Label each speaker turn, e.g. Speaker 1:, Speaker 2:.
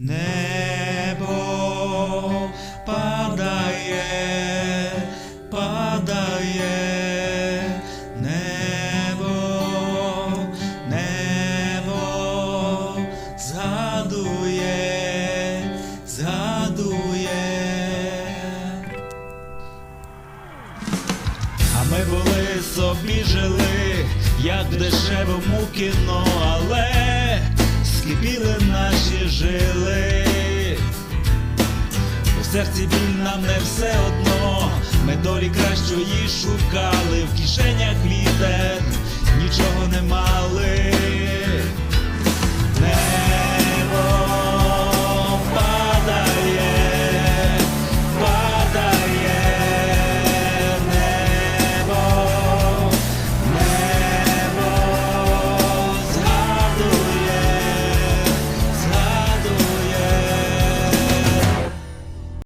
Speaker 1: Небо падає, падає, небо, небо згадує, згадує. А ми були собі жили, як в дешевому кіно, але жили. У серці біль нам не все одно, ми долі кращої шукали, в кишенях